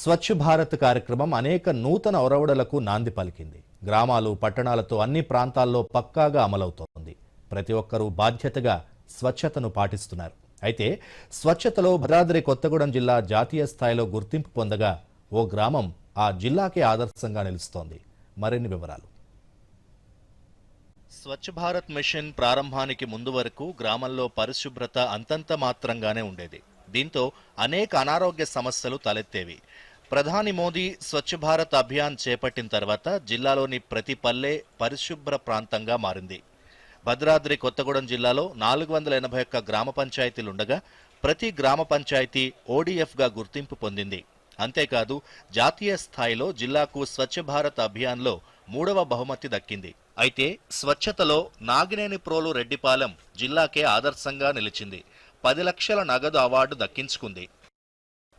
స్వచ్ఛ భారత్ కార్యక్రమం అనేక నూతన ఒరవడలకు నాంది పలికింది. గ్రామాలు పట్టణాలతో అన్ని ప్రాంతాల్లో పక్కాగా అమలవుతోంది. ప్రతి ఒక్కరూ బాధ్యతగా స్వచ్ఛతను పాటిస్తున్నారు. అయితే స్వచ్ఛతలో భద్రాద్రి కొత్తగూడెం జిల్లా జాతీయ స్థాయిలో గుర్తింపు పొందగా ఓ గ్రామం ఆ జిల్లాకే ఆదర్శంగా నిలుస్తోంది. మరిన్ని వివరాలు. స్వచ్ఛ భారత్ మిషన్ ప్రారంభానికి ముందు వరకు గ్రామంలో పరిశుభ్రత అంతంత మాత్రంగానే ఉండేది. దీంతో అనేక అనారోగ్య సమస్యలు తలెత్తేవి. ప్రధాని మోదీ స్వచ్ఛ భారత్ అభియాన్ చేపట్టిన తర్వాత జిల్లాలోని ప్రతి పల్లె పరిశుభ్ర ప్రాంతంగా మారింది. భద్రాద్రి కొత్తగూడెం జిల్లాలో నాలుగు వందల ఎనభై ఒక్క గ్రామ పంచాయతీలుండగా ప్రతి గ్రామ పంచాయతీ ఓడిఎఫ్గా గుర్తింపు పొందింది. అంతేకాదు జాతీయ స్థాయిలో జిల్లాకు స్వచ్ఛ భారత్ అభియాన్లో మూడవ బహుమతి దక్కింది. అయితే స్వచ్ఛతలో నాగినేని ప్రోలు రెడ్డిపాలెం జిల్లాకే ఆదర్శంగా నిలిచింది. పది లక్షల నగదు అవార్డు దక్కించుకుంది.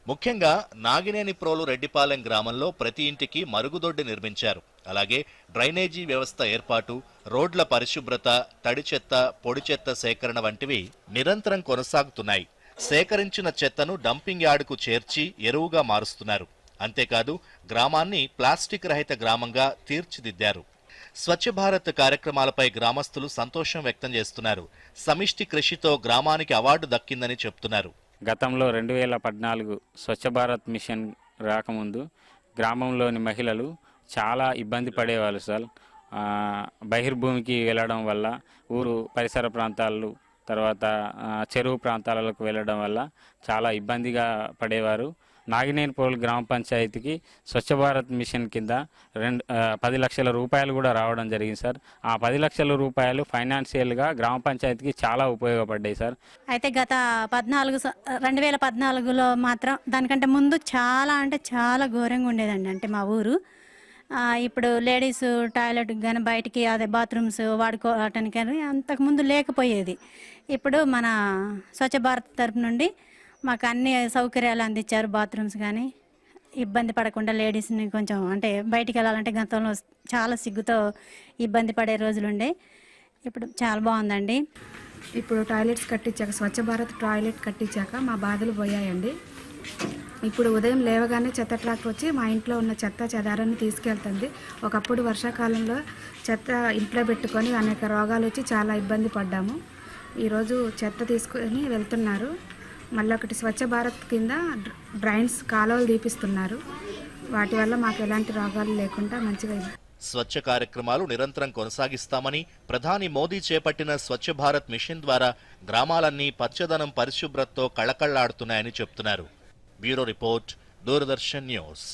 ముఖ్యంగా నాగినేని ప్రోలు రెడ్డిపాలెం గ్రామంలో ప్రతి ఇంటికి మరుగుదొడ్డి నిర్మించారు. అలాగే డ్రైనేజీ వ్యవస్థ ఏర్పాటు రోడ్ల పరిశుభ్రత తడి చెత్త పొడి చెత్త సేకరణ వంటివి నిరంతరం కొనసాగుతున్నాయి. సేకరించిన చెత్తను డంపింగ్ యార్డుకు చేర్చి ఎరువుగా మారుస్తున్నారు. అంతేకాదు గ్రామాన్ని ప్లాస్టిక్ రహిత గ్రామంగా తీర్చిదిద్దారు. స్వచ్ఛ భారత్ కార్యక్రమాలపై గ్రామస్తులు సంతోషం వ్యక్తం చేస్తున్నారు. సమిష్టి కృషితో గ్రామానికి అవార్డు దక్కిందని చెప్తున్నారు. గతంలో రెండు వేల పద్నాలుగు స్వచ్ఛ భారత్ మిషన్ రాకముందు గ్రామంలోని మహిళలు చాలా ఇబ్బంది పడేవాళ్ళు సార్. బహిర్భూమికి వెళ్ళడం వల్ల ఊరు పరిసర ప్రాంతాలు తర్వాత చెరువు ప్రాంతాలకు వెళ్ళడం వల్ల చాలా ఇబ్బందిగా పడేవారు. నాగినేనిపోల్ గ్రామ పంచాయతీకి స్వచ్ఛ భారత్ మిషన్ కింద రెండు పది లక్షల రూపాయలు కూడా రావడం జరిగింది సార్. ఆ పది లక్షల రూపాయలు ఫైనాన్షియల్గా గ్రామ పంచాయతీకి చాలా ఉపయోగపడ్డాయి సార్. అయితే గత పద్నాలుగు స- రెండు వేల పద్నాలుగులో మాత్రం దానికంటే ముందు చాలా అంటే చాలా ఘోరంగా ఉండేదండి. అంటే మా ఊరు ఇప్పుడు లేడీస్ టాయిలెట్ కానీ బయటికి అదే బాత్రూమ్స్ వాడుకోవటానికి కానీ అంతకుముందు లేకపోయేది. ఇప్పుడు మన స్వచ్ఛ భారత్ తరపు నుండి మాకు అన్ని సౌకర్యాలు అందించారు బాత్రూమ్స్ కానీ ఇబ్బంది పడకుండా లేడీస్ని కొంచెం అంటే బయటికి వెళ్ళాలంటే గతంలో చాలా సిగ్గుతో ఇబ్బంది పడే రోజులుండే. ఇప్పుడు చాలా బాగుందండి. ఇప్పుడు టాయిలెట్స్ కట్టించాక స్వచ్ఛ భారత్ టాయిలెట్ కట్టించాక మా బాధలు పోయాయండి. ఇప్పుడు ఉదయం లేవగానే చెత్త ట్రాక్ వచ్చి మా ఇంట్లో ఉన్న చెత్త చెదారాన్ని తీసుకెళ్తుంది. ఒకప్పుడు వర్షాకాలంలో చెత్త ఇంట్లో పెట్టుకొని అనేక రోగాలు వచ్చి చాలా ఇబ్బంది పడ్డాము. ఈరోజు చెత్త తీసుకొని వెళ్తున్నారు. మళ్ళీ ఒకటి స్వచ్ఛ భారత్ కింద డ్రైన్స్ కాలువలు తీపిస్తున్నారు. వాటి వల్ల మాకు ఎలాంటి రోగాలు లేకుండా మంచిగా స్వచ్ఛ కార్యక్రమాలు నిరంతరం కొనసాగిస్తామని ప్రధాని మోదీ చేపట్టిన స్వచ్ఛ భారత్ మిషన్ ద్వారా గ్రామాలన్నీ పచ్చదనం పరిశుభ్రతతో కళకళ్ళాడుతున్నాయని చెప్తున్నారు. Bureau report Doordarshan news